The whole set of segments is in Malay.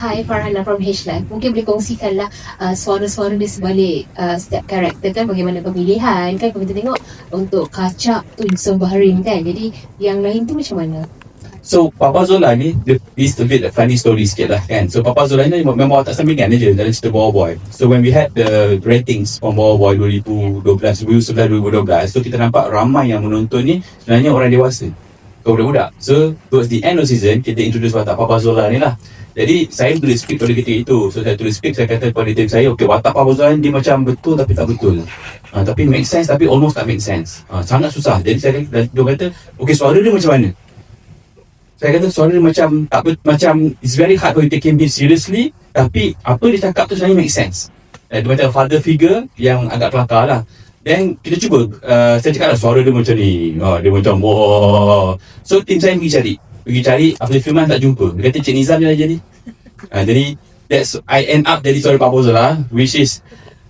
Hai Farhana from H-Life Mungkin boleh kongsikanlah uh, suara-suara di sebalik uh, setiap karakter kan Bagaimana pemilihan kan kita tengok untuk kacak tu Yusuf Bahrain kan Jadi yang lain tu macam mana? So Papa Zola ni dia is a bit funny story sikit lah kan. So Papa Zola ni memang watak sampingan je dalam cerita Bawah Boy. So when we had the ratings from Bawah Boy 2012, 2011, 2012, so kita nampak ramai yang menonton ni sebenarnya orang dewasa. Kau budak-budak. So towards the end of season, kita introduce watak Papa Zola ni lah. Jadi saya tulis skrip pada ketika itu. So saya tulis skrip, saya kata kepada tim saya, okay watak Papa Zola ni dia macam betul tapi tak betul. Uh, tapi make sense tapi almost tak make sense. Uh, sangat susah. Jadi saya dia kata, okay suara dia macam mana? saya kata suara dia macam tak ber, macam it's very hard for you take him seriously tapi apa dia cakap tu sebenarnya make sense uh, dia macam father figure yang agak kelakar lah then kita cuba uh, saya cakap lah suara dia macam ni. Uh, dia macam wah. So tim saya pergi cari. Pergi cari after filman tak jumpa. Dia kata Cik Nizam je lah jadi. Uh, jadi that's I end up jadi suara Pak Bozol lah which is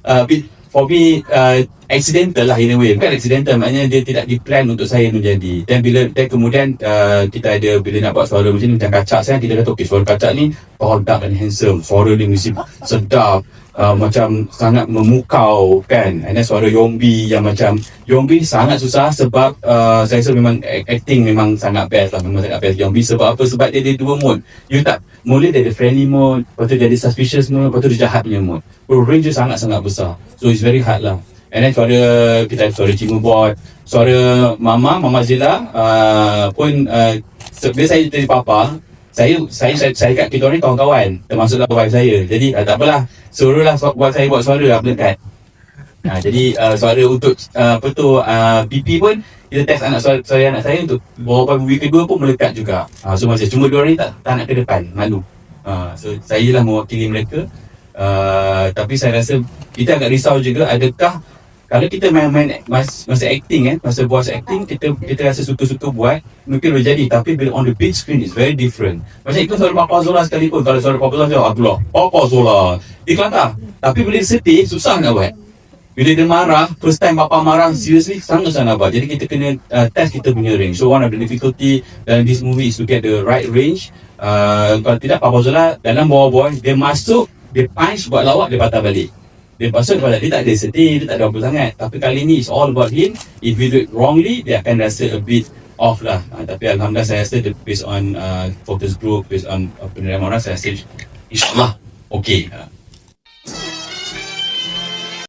uh, for me uh, accidental lah in a way. Bukan accidental maknanya dia tidak di plan untuk saya menjadi dan bila dan kemudian uh, kita ada bila nak buat suara macam ni macam kacak saya kita kata okay suara kacak ni tall dark and handsome suara dia mesti sedap uh, macam sangat memukau kan? And then suara Yombi yang macam Yombi sangat susah sebab uh, saya rasa memang act- acting memang sangat best lah memang sangat best Yombi. Sebab apa? Sebab dia ada dua mode you tak mula dia ada friendly mode lepas tu dia ada suspicious mode lepas tu dia jahat punya so range dia sangat-sangat besar. So it's very hard lah And then suara kita suara Cima Bot, suara Mama, Mama Zila uh, pun uh, se- bila saya jadi papa, saya saya saya, saya kat kita orang kawan-kawan, termasuklah wife saya. Jadi uh, tak apalah, suruhlah su- buat saya buat suara lah melekat. Uh, jadi uh, suara untuk uh, apa tu uh, BP pun kita test anak suara, suara anak saya untuk beberapa movie kedua pun melekat juga. Uh, so masih cuma dua orang ni tak, tak nak ke depan, malu. Uh, so saya lah mewakili mereka. Uh, tapi saya rasa kita agak risau juga adakah kalau kita main-main mas, masa acting kan masa buat acting kita kita rasa suka-suka buat mungkin boleh jadi. Tapi bila on the big screen is very different. Macam ikut suara Papa Zola sekalipun. Kalau suara Papa Zola cakap Abdullah Papa Zola. Dia kelakar tapi bila dia sedih susah nak buat. Bila dia marah first time Papa marah seriously sangat sangat nak buat. Jadi kita kena uh, test kita punya range. So one of the difficulty dalam this movie is to get the right range. Uh, kalau tidak Papa Zola dalam bawah boy dia masuk dia punch buat lawak dia patah balik dia pasal dia, dia tak ada sedih, dia tak ada apa sangat. Tapi kali ni it's all about him. If you do it wrongly, dia akan rasa a bit off lah. Uh, tapi Alhamdulillah saya rasa dia based on uh, focus group, based on uh, penerimaan orang, saya rasa insyaAllah okay. Uh.